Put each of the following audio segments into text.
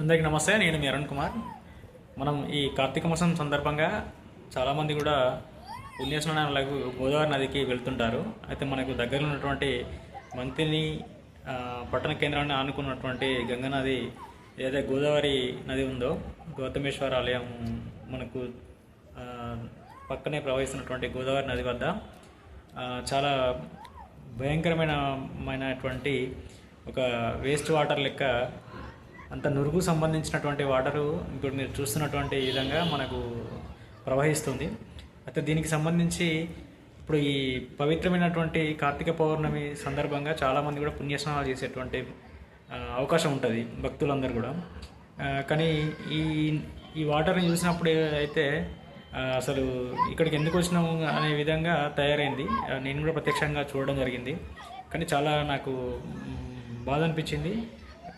అందరికీ నమస్తే నేను మీ అరుణ్ కుమార్. మనం ఈ కార్తీక మాసం సందర్భంగా చాలామంది కూడా పుణ్యస్నానాలకు గోదావరి నదికి వెళ్తుంటారు. అయితే మనకు దగ్గరలో ఉన్నటువంటి మంతిని పట్టణ కేంద్రాన్ని ఆనుకున్నటువంటి గంగా నది ఏదైతే గోదావరి నది ఉందో గౌతమేశ్వర ఆలయం మనకు పక్కనే ప్రవహిస్తున్నటువంటి గోదావరి నది వద్ద చాలా భయంకరమైనటువంటి ఒక వేస్ట్ వాటర్ లెక్క అంత నురుగు సంబంధించినటువంటి వాటరు ఇప్పుడు మీరు చూస్తున్నటువంటి విధంగా మనకు ప్రవహిస్తుంది. అయితే దీనికి సంబంధించి ఇప్పుడు ఈ పవిత్రమైనటువంటి కార్తీక పౌర్ణమి సందర్భంగా చాలామంది కూడా పుణ్యస్నానాలు చేసేటువంటి అవకాశం ఉంటుంది భక్తులందరూ కూడా. కానీ ఈ ఈ వాటర్ని చూసినప్పుడు అయితే అసలు ఇక్కడికి ఎందుకు వచ్చినాము అనే విధంగా తయారైంది. నేను కూడా ప్రత్యక్షంగా చూడడం జరిగింది. కానీ చాలా నాకు బాధ అనిపించింది.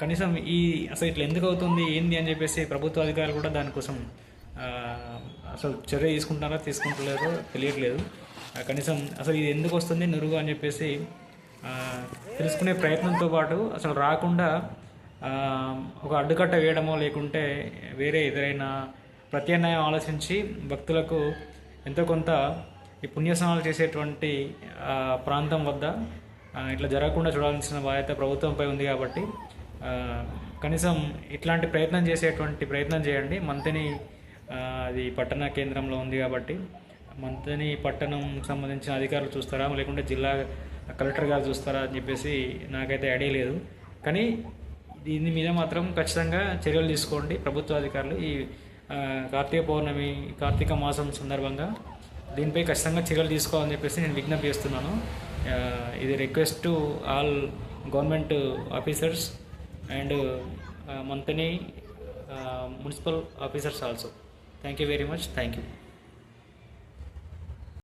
కనీసం ఈ అసలు ఇట్లా ఎందుకు అవుతుంది ఏంది అని చెప్పేసి ప్రభుత్వ అధికారులు కూడా దానికోసం అసలు చర్య తీసుకుంటారా తీసుకుంటలేదో తెలియట్లేదు. కనీసం అసలు ఇది ఎందుకు వస్తుంది నురుగు అని చెప్పేసి తెలుసుకునే ప్రయత్నంతో పాటు అసలు రాకుండా ఒక అడ్డుకట్ట వేయడమో లేకుంటే వేరే ఎదురైనా ప్రత్యామ్నాయం ఆలోచించి భక్తులకు ఎంతో కొంత ఈ పుణ్యస్నానాలు చేసేటువంటి ప్రాంతం వద్ద ఇట్లా జరగకుండా చూడాల్సిన బాధ్యత ప్రభుత్వంపై ఉంది కాబట్టి కనీసం ఇట్లాంటి ప్రయత్నం చేసేటువంటి ప్రయత్నం చేయండి. మంతని అది పట్టణ కేంద్రంలో ఉంది కాబట్టి మంతని పట్టణం సంబంధించిన అధికారులు చూస్తారా? లేకుంటే జిల్లా కలెక్టర్ గారు చూస్తారా అని చెప్పేసి నాకైతే ఐడియా లేదు. కానీ దీని మీద మాత్రం ఖచ్చితంగా చర్యలు తీసుకోండి ప్రభుత్వ అధికారులు. ఈ కార్తీక పౌర్ణమి కార్తీక మాసం సందర్భంగా దీనిపై ఖచ్చితంగా చర్యలు తీసుకోవాలని చెప్పేసి నేను విజ్ఞప్తి చేస్తున్నాను. ఇది request to all government officers and Manthani municipal officers also. Thank you very much thank you